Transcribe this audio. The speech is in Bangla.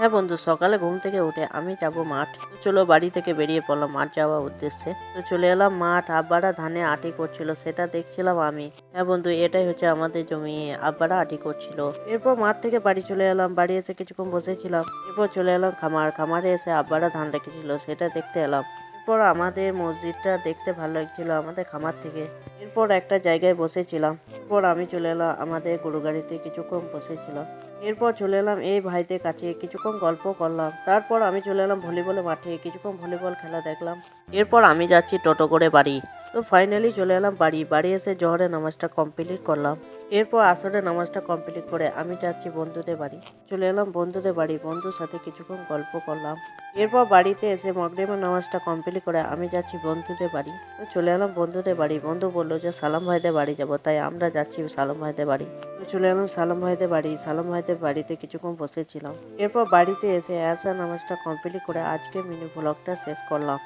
হ্যাঁ বন্ধু, সকালে ঘুম থেকে উঠে আমি যাব মাঠ। তো চলো বাড়ি থেকে বেরিয়ে পড়লাম মাঠ যাওয়ার উদ্দেশ্যে। তো চলে এলাম মাঠ, আব্বারা ধানে আটি করছিল, সেটা দেখছিলাম আমি। হ্যাঁ বন্ধু, এটাই হচ্ছে আমাদের জমি, আব্বারা আটি করছিল। এরপর মাঠ থেকে বাড়ি চলে এলাম, বাড়ি এসে কিছুক্ষণ বসেছিলাম। এরপর চলে এলাম খামার, খামারে এসে আব্বারা ধান রেখেছিল, সেটা দেখতে এলাম। এরপর আমাদের মসজিদটা দেখতে ভালো লাগছিল আমাদের খামার থেকে। এরপর একটা জায়গায় বসেছিলাম। এরপর আমি চলে এলাম আমাদের গরু গাড়িতে কিছুক্ষণ বসেছিলাম। এরপর চলে এলাম এই ভাইদের কাছে কিছুক্ষণ গল্প করলাম। তারপর আমি চলে এলাম ভলিবলের মাঠে কিছুক্ষণ ভলিবল খেলা দেখলাম। এরপর আমি যাচ্ছি টোটো করে বাড়ি। তো ফাইনালি চলে এলাম বাড়ি। বাড়ি এসে জহরের নামাজটা কমপ্লিট করলাম। এরপর আসরের নামাজটা কমপ্লিট করে আমি যাচ্ছি বন্ধুদের বাড়ি। চলে এলাম বন্ধুদের বাড়ি। বন্ধুর সাথে কিছুক্ষণ গল্প করলাম। এরপর বাড়িতে এসে মগরিমের নামাজটা কমপ্লিট করে আমি যাচ্ছি বন্ধুদের বাড়ি। তো চলে এলাম বন্ধুদের বাড়ি। বন্ধু বলল যে, সালাম ভাইদের বাড়ি যাব। তাই আমরা যাচ্ছি সালাম ভাইদের বাড়ি। তো চলে এলাম সালাম ভাইদের বাড়ি। সালাম ভাইদের বাড়িতে কিছুক্ষণ বসেছিলাম। এরপর বাড়িতে এসে অ্যাসা নামাজটা কমপ্লিট করে আজকে মিনি ব্লগটা শেষ করলাম।